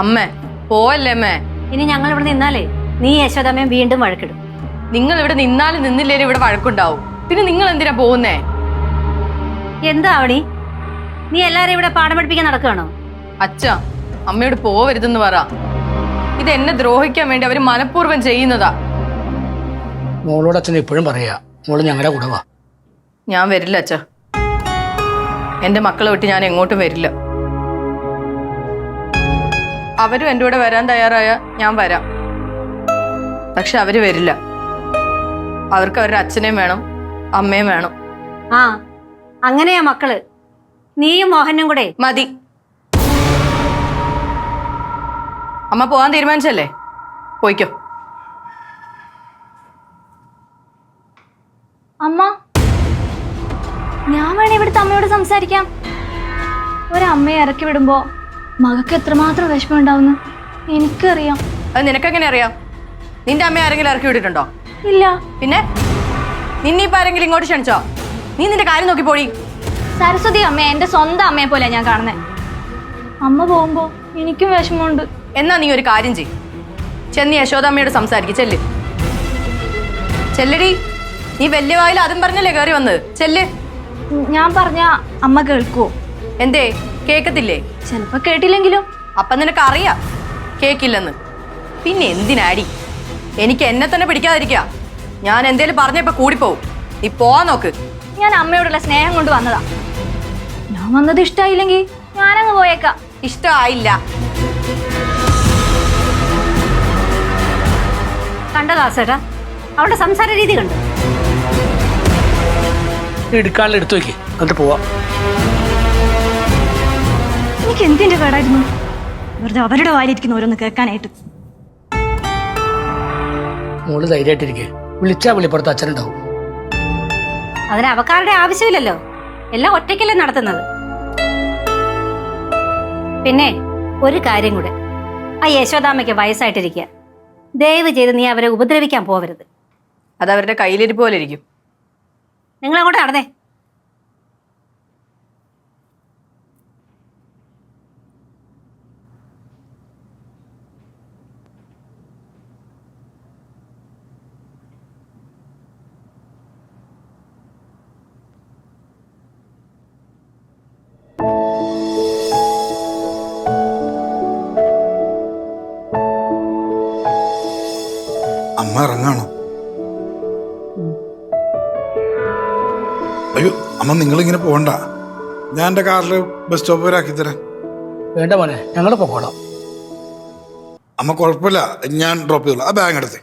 അമ്മേ പോവല്ലേ അമ്മേ? ഇനി ഞങ്ങൾ ഇവിടെ നിന്നാലേ നീ യശോദമ്മയും വീണ്ടും വഴക്കിടും. നിങ്ങൾ ഇവിടെ നിന്നാലും നിന്നില്ലേ ഇവിടെ വഴക്കുണ്ടാവും. പിന്നെ നിങ്ങൾ എന്തിനാ പോകുന്നേ എന്താ അവണി നീ എല്ലാരും ഇവിടെ പാഠം പഠിപ്പിക്കാൻ നടക്കുകയാണോ? അച്ഛ അമ്മയോട് പോവരുതെന്ന് പറ. ഇത് എന്നെ ദ്രോഹിക്കാൻ വേണ്ടി അവർ മനഃപൂർവം ചെയ്യുന്നതാ. മോളോട് അച്ഛൻ ഇപ്പോഴും പറയാ മോൾ ഞങ്ങളുടെ കൂടെ വാ. ഞാൻ വരില്ല അച്ഛ. എന്റെ മക്കളെ വിട്ട് ഞാൻ എങ്ങോട്ടും വരില്ല. അവരും എന്റെ കൂടെ വരാൻ തയ്യാറായ ഞാൻ വരാം. പക്ഷെ അവർ വരില്ല. അവർക്ക് അവരുടെ അച്ഛനെയും വേണം അമ്മയും വേണം. ആ അങ്ങനെയാ മക്കൾ. നീയും മോഹനും കൂടെ. മതി. അമ്മ പോവാൻ തീരുമാനിച്ചല്ലേ? പോയിക്കോ. അമ്മ ഞാൻ വേണേ ഇവിടുത്തെ അമ്മയോട് സംസാരിക്കാം. ഒരമ്മയെ ഇറക്കി വിടുമ്പോ മകൾക്ക് എത്രമാത്രം വിഷമം ഉണ്ടാവുന്നു എനിക്കറിയാം. അത് നിനക്കെങ്ങനെ അറിയാം നിന്റെ അമ്മ ആരെങ്കിലും ഇറക്കി വിട്ടിട്ടുണ്ടോ? ഇല്ല. പിന്നെ? നിന്നെ ഇപ്പൊ ആരെങ്കിലും ഇങ്ങോട്ട് ക്ഷണിച്ചോ? നീ നിന്റെ കാര്യം നോക്കി പോടി. സരസ്വതി അമ്മ എന്റെ സ്വന്തം അമ്മയെ പോലെ ഞാൻ കാണുന്നത് അമ്മ പോകുമ്പോ എനിക്കും വിഷമമുണ്ട്. എന്നാ നീ ഒരു കാര്യം ചെയ് ചെന്ന് യശോദമ്മയോട് സംസാരിക്കും ചെല്ല്. ചെല്ലടി. നീ വലിയ വായിൽ അതും പറഞ്ഞല്ലേ കയറി വന്നത്? ചെല്ല്. ഞാൻ പറഞ്ഞ അമ്മ കേൾക്കുവോ? എന്തേ? കേക്കത്തില്ലേ? ചിലപ്പോ കേട്ടില്ലെങ്കിലും. അപ്പൊ നിനക്ക് അറിയാം കേക്കില്ലെന്ന്. പിന്നെ എന്തിനാടി? എനിക്ക് എന്നെ തന്നെ പിടിക്കാതിരിക്കുക ഞാൻ എന്തേലും പറഞ്ഞപ്പോ കൂടിപ്പോവും. നീ പോവാൻ നോക്ക്. ഞാൻ അമ്മയോടുള്ള സ്നേഹം കൊണ്ട് വന്നതാ. ഞാൻ വന്നത് ഇഷ്ടായില്ലെങ്കിൽ ഞാനങ്ങ് പോയേക്കാം. ഇഷ്ടായില്ല. കണ്ടതാ സേട്ടാ അവളുടെ സംസാര രീതി കണ്ടു. എടുക്കാനുള്ള എടുത്തു വെക്ക് എന്നിട്ട് പോവാ. എനിക്ക് എന്തിന്റെ കേടായിരുന്നു? വെറുതെ അവരുടെ വായിലിരിക്കുന്ന ഓരോന്ന് കേൾക്കാനായിട്ട്. മോൾ ധൈര്യമായിട്ടിരിക്കെ. വിളിച്ചാ വിളിപ്പുറത്ത് അച്ഛനുണ്ടാവും. അതിന് അവക്കാരുടെ ആവശ്യമില്ലല്ലോ. എല്ലാം ഒറ്റയ്ക്കല്ലേ നടത്തുന്നത്. പിന്നെ ഒരു കാര്യം കൂടെ. ആ യശോദാമയ്ക്ക് വയസ്സായിട്ടിരിക്കുക ദയവ് ചെയ്ത് നീ അവരെ ഉപദ്രവിക്കാൻ പോവരുത്. അത് അവരുടെ കയ്യിലിരിപ്പ് പോലെ ഇരിക്കും നിങ്ങൾ അങ്ങോട്ട് നടന്നേ. അമ്മ ഇറങ്ങാണോ അയ്യോ അമ്മ നിങ്ങളിങ്ങനെ പോകണ്ട ഞാൻ എന്റെ കാറിൽ ബസ് സ്റ്റോപ്പ് വരെ ആക്കി തരാം. വേണ്ട മോനെ ഞങ്ങൾ പോകണം. അമ്മ കുഴപ്പമില്ല. ഞാൻ ഡ്രോപ്പ് ചെയ്തോളാം. ആ ബാഗ് എടുത്തേ.